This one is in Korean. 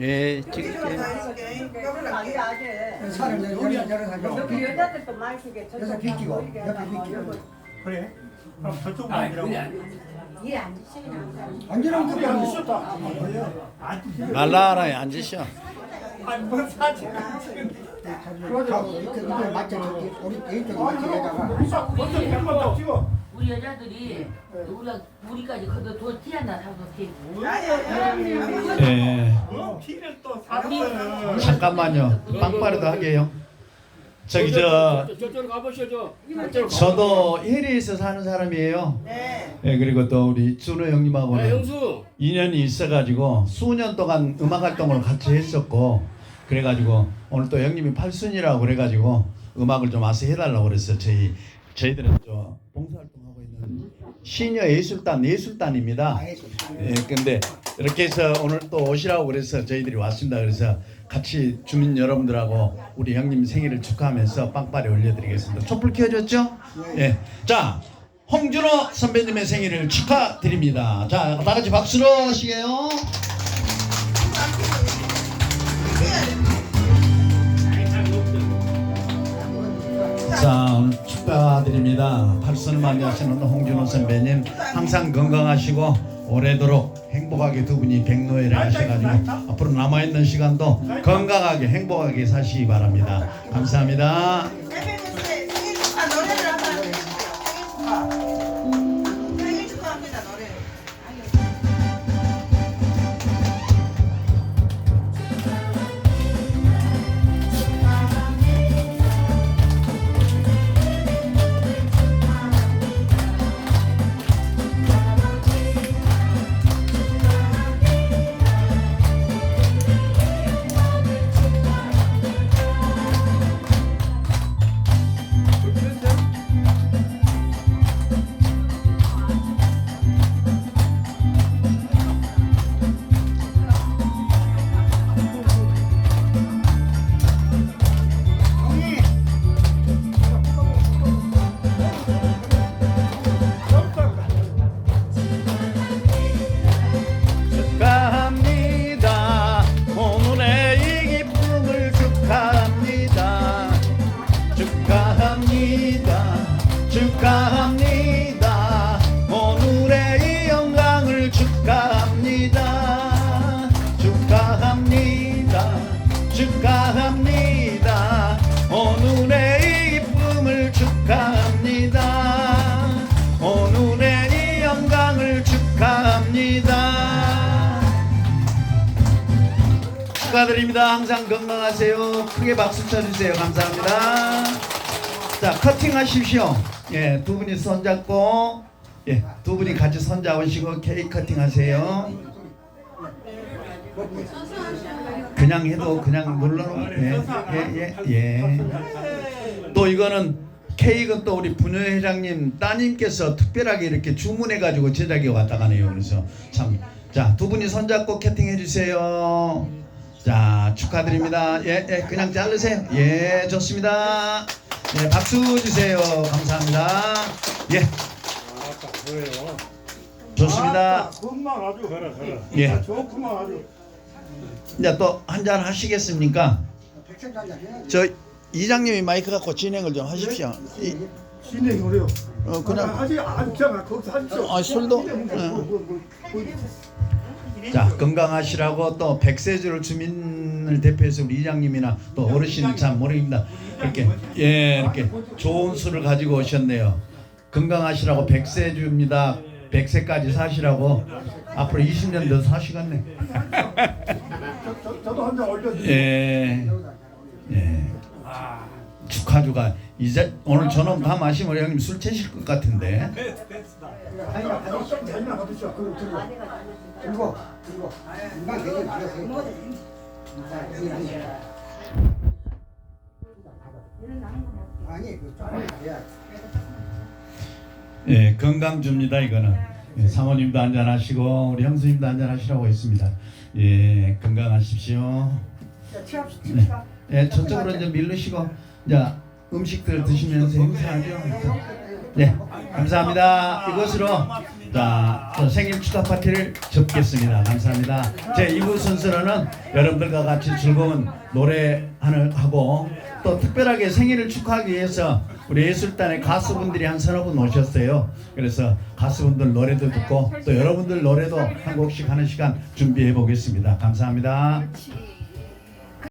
예, 찍을게요. 그 많이 쓰게 그래서 비키고 옆에 비키고 그래? 그럼 저쪽 앉으라고. 날라라에 앉으셔. 아니 뭐 사진. 맞춰 우리 이쪽에 맞춰다가 먼저 백만 더 찍어. 우리 여자들이 우리가 우리까지 거기 도티 하나 사서 티. 예, 어, 티를 또 사는 잠깐만요. 빵빠르도 하게요. 저기 저 저쪽으로 가보시죠. 저도 해리에서 사는 사람이에요. 네. 예, 그리고 또 우리 준호 야, 형님하고는 형수. 인연이 있어가지고 수년 동안 음악 활동을 같이 했었고 그래가지고 오늘 또 형님이 팔순이라고 그래가지고 음악을 좀 와서 해달라고 그랬어요. 저희 저희들은 저 봉사활동하고 있는 시니어 예술단 예술단입니다. 예, 근데 이렇게 해서 오늘 또 오시라고 그래서 저희들이 왔습니다. 그래서 같이 주민 여러분들하고 우리 형님 생일을 축하하면서 빵빠레 올려드리겠습니다. 촛불 켜줬죠? 예. 자, 홍준호 선배님의 생일을 축하드립니다. 자, 다 같이 박수로 하시게요. 축하드립니다. 팔순을 맞이하시는 홍준호 선배님 항상 건강하시고 오래도록 행복하게 두 분이 백노예를 하셔가지고 앞으로 남아있는 시간도 건강하게 행복하게 사시기 바랍니다. 감사합니다. 오늘의 이 기쁨을 축하합니다. 오늘의 이 영광을 축하합니다. 축하드립니다. 항상 건강하세요. 크게 박수 쳐주세요. 감사합니다. 자, 커팅 하십시오. 예, 두 분이 손잡고, 예, 두 분이 같이 손잡으시고 케이크 커팅 하세요. 그냥 해도 그냥 눌러놓으면, 예, 예, 예, 예. 또 이거는 케이크는 또 우리 분녀 회장님 따님께서 특별하게 이렇게 주문해가지고 제작이 왔다 가네요. 그래서 참, 자, 두 분이 손잡고 캐팅해 주세요. 자, 축하드립니다. 예, 예, 그냥 자르세요. 예, 좋습니다. 예, 박수 주세요. 감사합니다. 예, 좋습니다. 금방 아주 그래 그래. 예. 아, 좋구만 아주. 이제 또 한 잔 하시겠습니까? 백색단장 해야지 저 이장님이 마이크 갖고 진행을 좀 하십시오. 이, 진행이 어려워. 어, 그냥 아직 안 괜찮아. 거기서 하십시오. 아, 술도? 뭐, 뭐, 뭐, 뭐, 뭐. 자 건강하시라고 또 백세주를 주민을 대표해서 우리 이장님이나 또 어르신 참 모릅니다 이렇게 예 이렇게 좋은 술을 가지고 오셨네요 건강하시라고 백세주입니다 백세까지 사시라고 앞으로 20년 더 사시겠네 저, 한잔 올려주세요. 예, 예. 축하주가 이제 오늘 저녁 다 마시면 형님 술 채실 것 같은데 아니, 자기나 받으시오. 그리고 들고 들고 들고 이만 되게 나가세요 아니 그 조금 가야 예, 건강주입니다 이거는 예, 사모님도 한잔 하시고 우리 형수님도 한잔 하시라고 했습니다 예 건강하십시오 네. 예, 저쪽으로 이제 밀르시고 이제 음식들 드시면서 행사하죠 네 감사합니다 이것으로 자, 저 생일 축하 파티를 접겠습니다. 감사합니다. 제 2부 순서로는 여러분들과 같이 즐거운 노래하는 하고 또 특별하게 생일을 축하하기 위해서 우리 예술단의 가수분들이 한 서너 분 오셨어요. 그래서 가수분들 노래도 듣고 또 여러분들 노래도 한 곡씩 하는 시간 준비해 보겠습니다. 감사합니다.